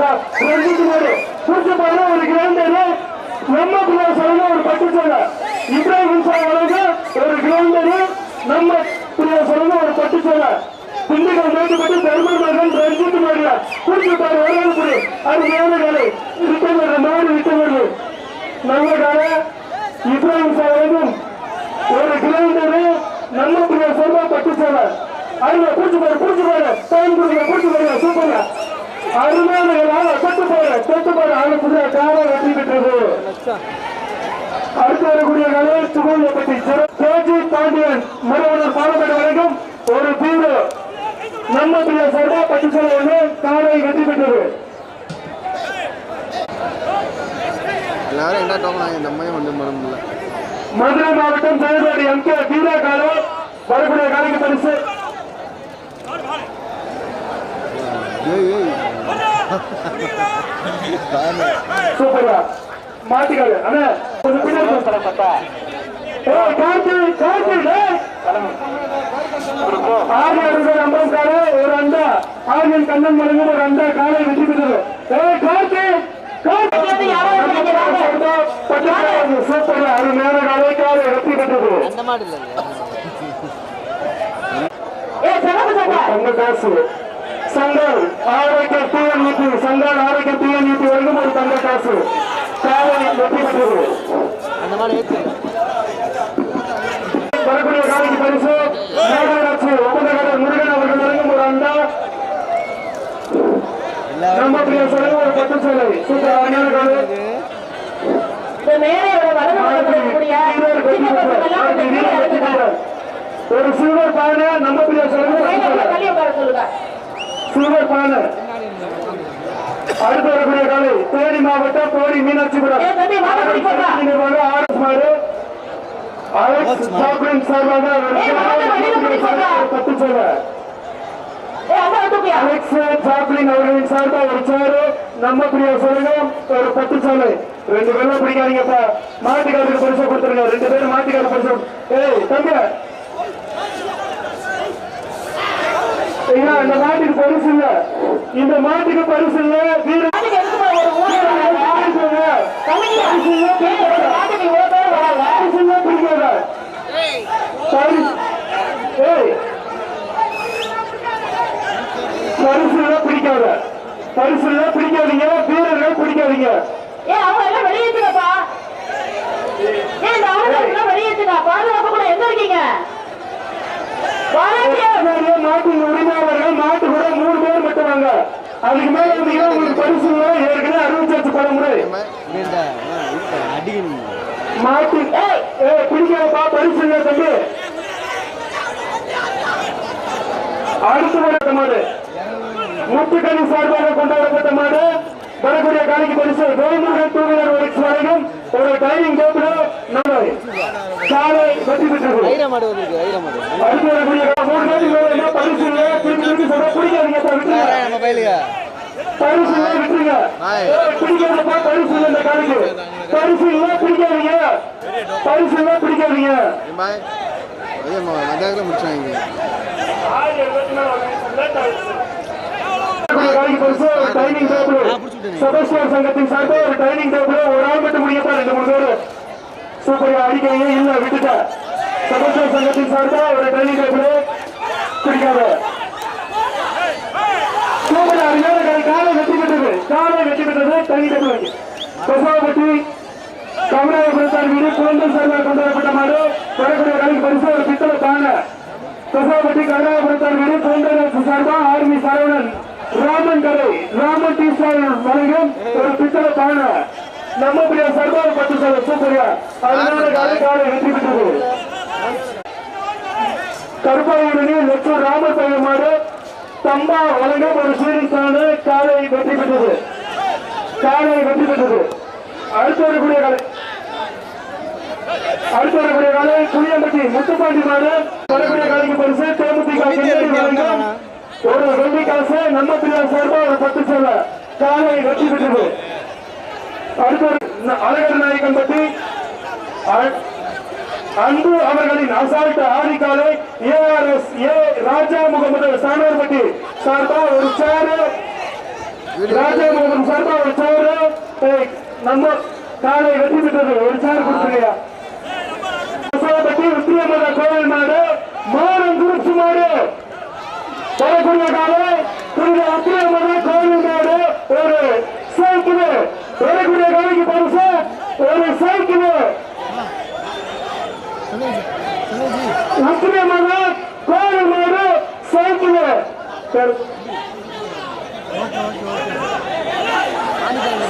ரஞ்சித் மாடு புடிச்ச பாரு ஒரு கிரௌண்டரு நம்ம பிள்ளையார் சொல்ல ஒரு பட்டு சொல்ல இப்ராஹிம் சார் வழங்க ஒரு கிரௌண்டரு நம்ம பிள்ளையார் சொல்ல ஒரு பட்டு சொல்ல திண்டுக்கல் மேட்டுப்பட்டு பெருமாள் மகன் ரஞ்சித் மாடுல புடிச்ச பாரு ஒரு புடி அது மேல காலை விட்டு வருது மாடு விட்டு வருது நல்ல காலை இப்ராஹிம் சார் வழங்கும் ஒரு கிலோமீட்டரு நம்ம பிள்ளையார் சொல்ல பட்டு சொல்ல அதுல புடிச்சு பாரு. புடிச்சு பாரு டைம் கொடுங்க புடிச்சு பாருங்க. சூப்பர்ங்க. அருமையான தொட்டு பாரு தொட்டு பாரு ஆளு புதிய காரை வெற்றி பெற்றது. அடுத்து வரக்கூடிய கலை சுகூலியப்பட்டி கேஜி பாண்டியன் மறுவனர் பாலப்பட வரைக்கும் ஒரு தீவு நம்ம பிள்ளை சர்வா பட்டு சொல்ல ஒன்று காரை வெற்றி பெற்றது. எல்லாரும் என்ன டோக்கன் இந்த மாதிரி வந்து பண்ண முடியல. மதுரை மாவட்டம் செயல்பாடு எம் கே வீரா காலை வரக்கூடிய காலைக்கு பரிசு. ஏய் ஏய் சூப்பரா மாட்டிக்காது அண்ணா கொஞ்சம் பின்னாடி ஒரு அண்டா ஆரியன் கண்ணன் மலையும் ஒரு அண்டா காலை வெற்றி பெற்றது கார்த்தி. பட்டுக்காரங்க, சூப்பரா அருமையான காலை காலை வெற்றி பெற்றது அந்த தங்க காசு சங்கல் ஆரோக்கிய டிஎன்இபி சங்கல் ஆரோக்கிய டிஎன்இபி வரைக்கும் ஒரு தங்க காசு. காலை வெற்றி பெற்றது வரக்கூடிய காலைக்கு பரிசு நாகராட்சி ஒப்பந்தக்காரர் முருகன் அவர்கள் வரைக்கும் ஒரு அண்டா. நம்ம பிரியா சொல்ல ஒரு பட்டு சேலை. சூப்பர் அருமையான காலை. ஒரு சில்வர் பானை நம்ம பிரியா சொல்ல சில்வர் பானை அடுத்து வரக்கூடிய காலை தேனி மாவட்டம் தேனி மீனாட்சிபுரம் சாப்ளின் சார்பாக ஒரு அவர்களின் சேரு நம்ம பிரியா சொல்லுங்க ஒரு பத்து சேலை ரெண்டு பேரும் பிடிக்காதீங்கப்பா. மாட்டுக்காரருக்கு பரிசு கொடுத்துருங்க. ரெண்டு பேரும் மாட்டுக்காரர் பரிசு ஏய் தம்பி. இந்த மாட்டுக்கு பரிசு இல்ல. இந்த மாட்டுக்கு பரிசு இல்ல. வீர பரிசுல பிடிக்காத. பரிசுல பிடிக்காதீங்க. வீரர்கள் பிடிக்காதீங்க. நிறைய நாட்டின் உரிமையாளர்கள் நாட்டு கூட மூணு பேர் மட்டும் வாங்க. அதுக்கு மேல இருந்தீங்கன்னா உங்களுக்கு பரிசு இல்ல ஏற்கனவே அறிவிச்சாச்சு பல முறை அடிக்கணும் மாட்டு பிடிக்காதப்பா பரிசு இல்லை தம்பி அடுத்து வரப்பட்ட மாடு. முத்துக்கணி சார்பாக கொண்டாடப்பட்ட மாடு. வரக்கூடிய காலைக்கு பரிசு. வேலூர் டூ வீலர் வரைக்கும். ஒரு டைனிங் டேபிள் நம்ம சாலை வெற்றி பெற்றது. மூணு பேருக்கு பரிசு? திருப்பி திருப்பி நம்ம பயிலுங்க பரிசு இல்ல விட்டுருங்க. நாய். ஏய், பிடிக்காதப்பா பரிசு இல்ல இந்த காலைக்கு பரிசு இல்ல பிடிக்காதீங்க பரிசு இல்ல பிடிக்காதீங்க பாய் அதே மத்தியானத்தில் முடிச்சாங்க. காலைக்கு பரிசு? ஒரு டைனிங் டேபிள் சதஸ்வர் சங்கத்தின் சார்பாக ஒரு டைனிங் டேபிள் ஒரு ஆள் மட்டும் பேர் சூப்பர் அறிக்கையே இல்ல விட்டுட்ட. சதஸ்வர் சங்கத்தின் சார்பா ஒரு ட்ரைனிங் டேபிள் குடிக்காத. சூப்பர் அருமையான காலை வெற்றி பெற்றது காலை வெற்றி பெற்றது டைனிங் டேபிள் வைக்க கொசவாப்பட்டி கமலாபுரத்தார் வீடு குழந்தை சார்பாக கொண்டாடப்பட்ட மாடு வரக்கூடிய காலைக்கு பரிசு ஒரு பித்தளை பானை. கொசவாப்பட்டி கமலாபுரத்தார் வீடு குழந்தை சார்பா ஆர்மி சரவணன். ராமன் கரை ராமன் டி ஸ்டால் வழங்கும் ஒரு பித்தளை பானை. நம்ம பிரியா சார்பா ஒரு பத்து சார் சூப்பரியா அதனால காலை வெற்றி பெற்றது கருப்பாயுடனே லட்சம் ராமசாமி மாடு தம்பா வழங்கும் ஒரு சாணு காலை வெற்றி பெற்றது காலை வெற்றி பெற்றது அடுத்து வரக்கூடிய காலை அடுத்து வரக்கூடிய காலை புளியம்பட்டி முத்துப்பாண்டி மாடு. வரக்கூடிய காலைக்கு பரிசு தேமுதிக ஒரு வெள்ளி காசு நம்ம பிரியா சார்பா ஒரு பத்து சேவை காலை வெற்றி பெற்றது அடுத்து அழகர் நாயக்கன் பற்றி அன்பு அவர்களின் அசால்ட் ஆதிக்காலை ஏஆர்எஸ் ஏ ராஜா முகமது சாணர்பட்டி சார்பா ஒரு சேரு ராஜமோகன் சார்பா ஒரு சேரு நம்ம காலை வெற்றி பெற்றது ஒரு சேர் கொடுத்துருங்க பட்டி உத்தியமத கோவில் மாடு மானம் குறிச்சி மாடு. வரக்கூடிய காலை புனித உத்தியமத கோவில் மாடு ஒரு சைக்கிள் வரக்கூடிய காலைக்கு பரிசு ஒரு சைக்கிள். உத்தியமத கோவில் மாடு சைக்கிள்.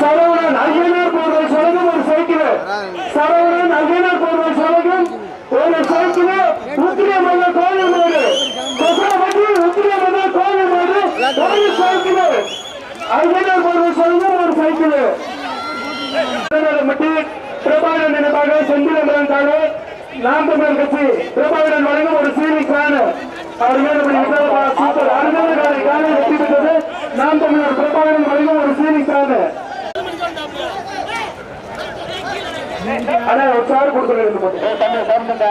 சரவணன் ஐயனார் போர்கள் சலகம் ஒரு சைக்கிள். சரவணன் ஐயனார் போர்கள் சலகம் ஒரு சைக்கிள். உத்திரியமல்ல கோவில் மாடு கொசரப்பட்டி உத்திரியமல்ல கோவில் மாடு ஒரு சைக்கிள். ஐயனார் போர்கள் மட்டி பிரபாகரன் நினைவாக செந்திலம்பரம் தானே நாம் தமிழர் கட்சி பிரபாகரன் வழங்கும் ஒரு காண அவர் சூப்பர். அருமையான காலை காலை வெற்றி பெற்றது. நாம் தமிழர் பிரபாகரன் வழங்கும் ஒரு காண அண்ணா ஒரு சார் கொடுத்துருங்க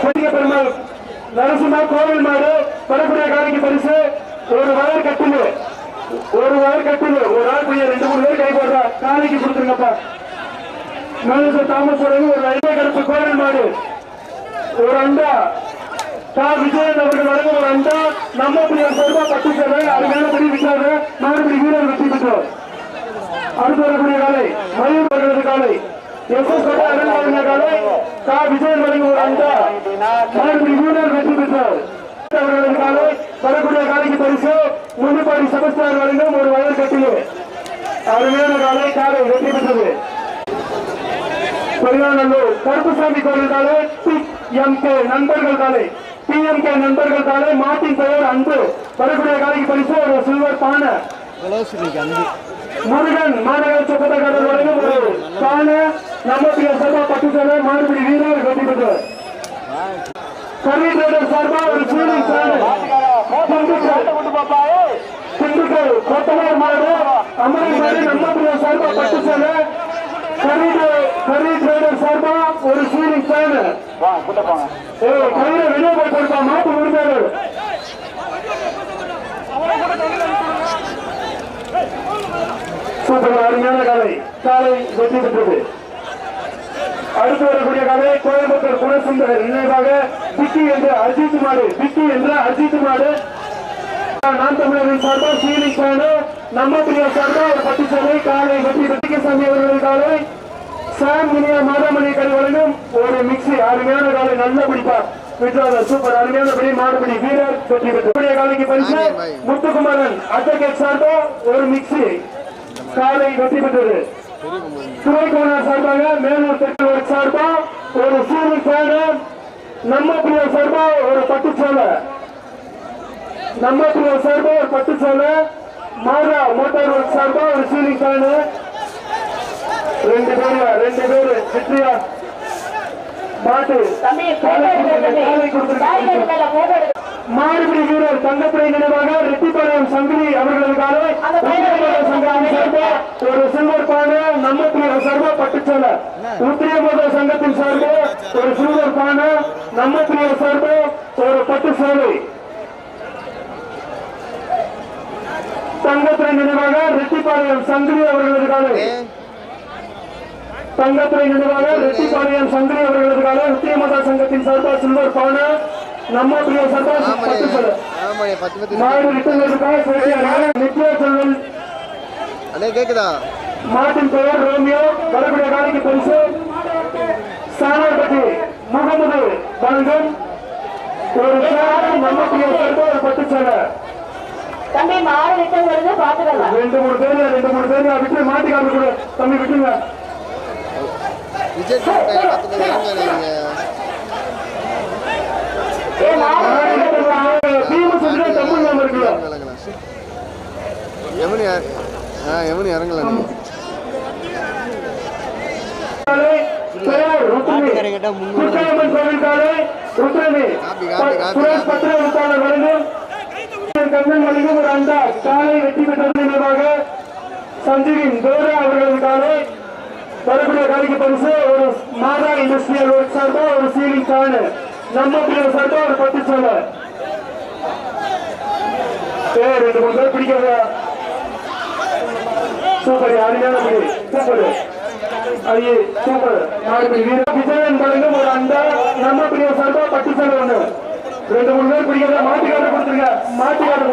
புதிய பெருமாள் நரசிம்மா கோவில் மாடு வரக்கூடிய காலைக்கு பரிசு ஒரு வயர் கட்டிலு ஒரு வயர் கட்டிலு ஒரு ஆள் பையன் ரெண்டு மூணு பேர் கை போடுறா. காலைக்கு கொடுத்துருங்கப்பா. மேனேஜர் தாமஸ் ஒரு ஐம்பது கருப்பு கோவில் மாடு. ஒரு அண்டா. கா. விஜயன் அவர்கள் வழங்கும் ஒரு அண்டா. நம்ம பிரியார் பொறுப்பா பத்து சேவை அருமையானபடி விட்டாரு மறுபடி வீரர் வெற்றி பெற்றோம். அடுத்து வரக்கூடிய காலை மயூர் வருகிறது காலை. எஸ். எஸ். கோட்டை காலை. கா. விஜயன் வழங்கும் ஒரு அண்டா. மறுபடி வீரர் வெற்றி பெற்றார் அவர்களது காலை வரக்கூடிய காலைக்கு பரிசு வழங்கும் ஒரு வயல் கட்டிலே அருமையான காலை காலை வெற்றி பெற்றது. பெரியாநல்லூர் கருப்புசாமி கோவில் காலை பி எம் கே நண்பர்கள் காலை பி எம் கே நண்பர்கள் காலை மாட்டின் பெயர் அன்பு வரக்கூடிய காலைக்கு பரிசு ஒரு சில்வர் பானை. முருகன் மாநகராட்சி பட்டக்காரர் வரைக்கும் ஒரு பானை. நம்முடைய சபா பட்டு சேவை மாறுபடி வீரர் வெற்றி பெற்றார். கல்வி ட்ரேடர் சார்பா ஒரு சீலிங் பானை திண்டுக்கல் கொத்தனார் மாடு அமரை மாடு நம்முடைய சார்பா பட்டு சேவை கரி ட்ரேடர் சார்பா ஒரு சீலிங் பானை ஏய் கையில வெளியே கொடுப்பா மாட்டு உரிமையாளர் சூப்பர் அருமையான காலை. காலை வெற்றி பெற்றது. அடுத்து வரக்கூடிய கதை கோயம்புத்தூர் குணசுந்தர் நினைவாக பிக்கி என்ற அஜித் மாடு பிக்கி என்ற அஜித் மாடு. நாம் தமிழரின் சார்பா சீலி காணு நம்ம பிரியா சார்பா ஒரு பட்டு சேவை காலை வெற்றி வெற்றிகசாமி அவர்களின் காலை சாம் இனியா மாதாமணி கடை வழங்கும் ஒரு மிக்சி அருமையான காலை நல்ல பிடிப்பா விட்டுறாங்க சூப்பர் அருமையான படி மாடுபடி வீரர் வெற்றி பெற்று காலைக்கு பரிசு முத்துக்குமாரன் அட்வகேட் சார்பா ஒரு மிக்சி காலை வெற்றி பெற்றது. துறைக்கோணர் சார்பாக மேலூர் தெற்கு சார்பா ஒரு சீனி ஃபேனு நம்ம பிரியா சார்பா ஒரு பட்டு சேலை நம்ம பிரியா சார்பா ஒரு பட்டு சேலை மாதா மோட்டார் ஒர்க் சார்பா ஒரு சீனி ஃபேனு ரெண்டு பேரு ரெண்டு பேரு வெற்றியா மாட்டு. தம்பி போட்டோ போட்டோ மாடுபிடி வீரர் தங்கத்துறை நினைவாக ரெட்டிப்பாளையம் சங்கிலி அவர்களுக்காக ஒரு சில்வர் பானை நம்ம பிரிவு சார்பா பட்டுச்சேலை உத்திரமோத சங்கத்தின் சார்பா ஒரு சில்வர் பானை நம்ம பிரிவு சார்பா ஒரு பட்டு சேலை தங்கத்துறை நினைவாக ரெட்டிப்பாளையம் சங்கிலி அவர்களுக்காக. தங்கத்துறை நினைவாக ரெட்டிப்பாளையம் சங்கிலி அவர்களுக்காக உத்திரமோத சங்கத்தின் சார்பா சில்வர் பானை நம்ம பிரிவு சார்பா பட்டு சேலை ஆமாம் பத்து பத்து மாடு விட்டதற்காக நித்யா செல்வன் அண்ணே கேக்குதா? மாட்டின் பெயர் ரோமியோ வரக்கூடிய காலைக்கு பரிசு. சாணார்பட்டி முகமது வழங்கும் ஒரு சேலை நம்ம பிரிவு சார்பா ஒரு பட்டு சேலை. தம்பி மாடு விட்டு வருது பாத்துக்கலாம் ரெண்டு மூணு பேர் ரெண்டு மூணு பேர். விட்டு மாட்டிக்காம கூட தம்பி விட்டுங்க விஜய் பத்து பத்து இறங்க நீங்க ஏ மாடு பீம சொல்ற தமிழ் நாம இருக்குல்ல இறங்கலாம் எவனி ஆ இறங்கல அண்டா வெற்றி பெற்றது நினைவாக சஞ்சீவின் கோரா அவர்களது காலை வரக்கூடிய பரிசு ஒரு மாதா இண்டஸ்ட்ரியல் ஒர்க் சார்பா ஒரு சீலிங் காணு நம்ம பிரிவு ஒரு பத்து ஏ ரெண்டு மூணு பேர் பிடிக்காத. சூப்பர் அருமையான பிடி சூப்பர். ஐயே சூப்பர். மாடுபிடி வீர விஜயன் பாருங்க ஒரு அண்டா. நம்ம பிடிவ சார்பா பட்டு சேலை ஒண்ணு. ரெண்டு மூணு பேர் மாட்டுக்காரர் கொடுத்துருங்க. மாட்டுக்காரர்